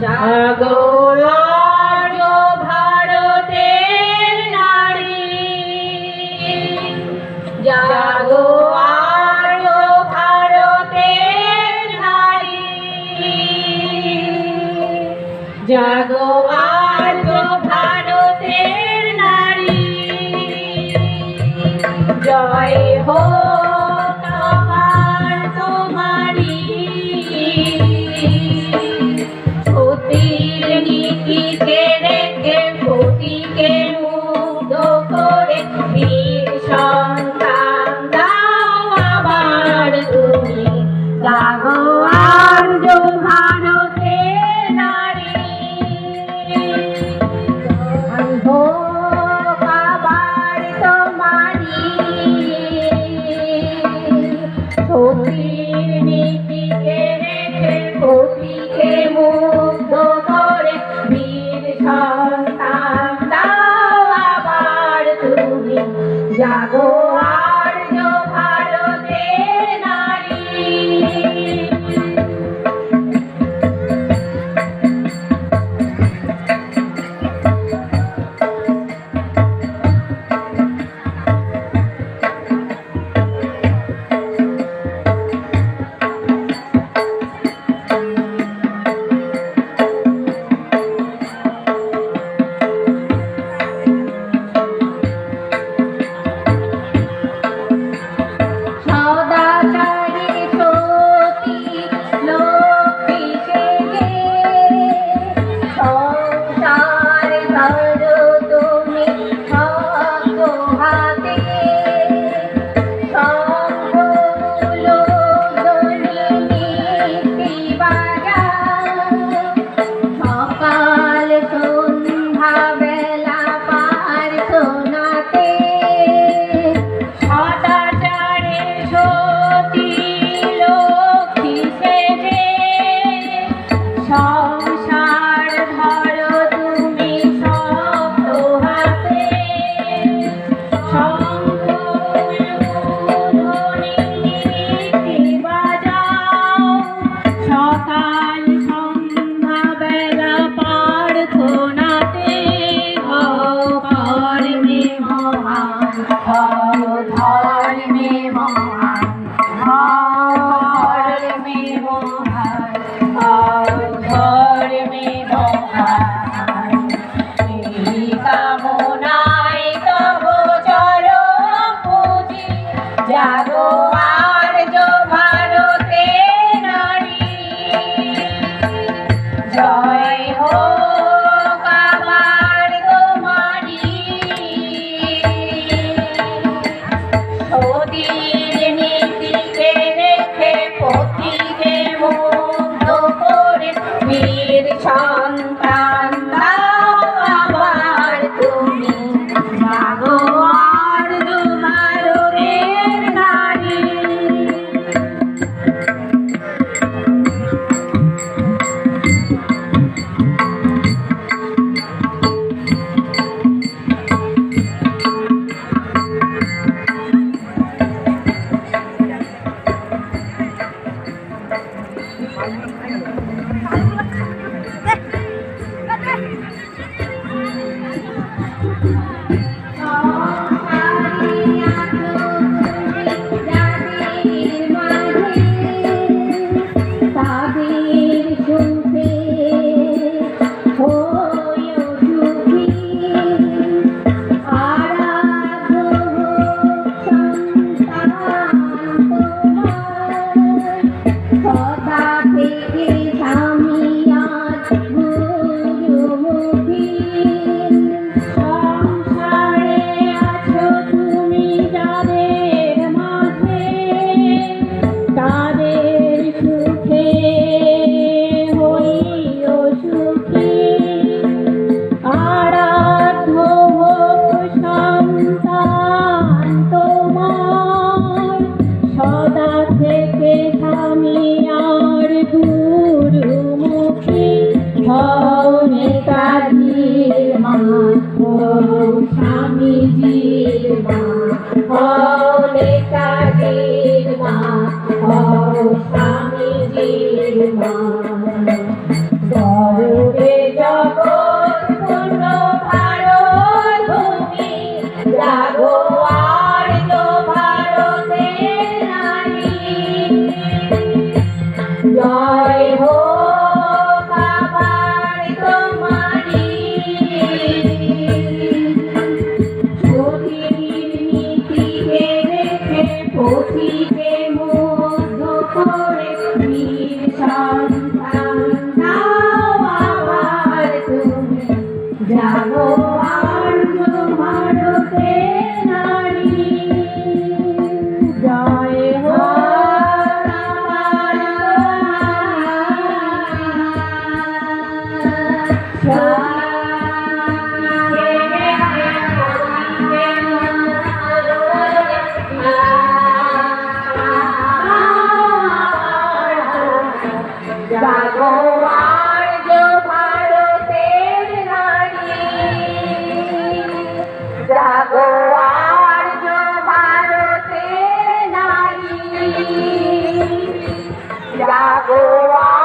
জাগো ভারতের নারী। জাগো ভারতের নারী। জাগো ভারতের নারী। জয় হোক ধর্মে মহান পীরের সন্তান स्वामी जी माँ জাগো আর্য ভারতে নারী জয় হোক আমার ভারতের নারী জাগোয়ার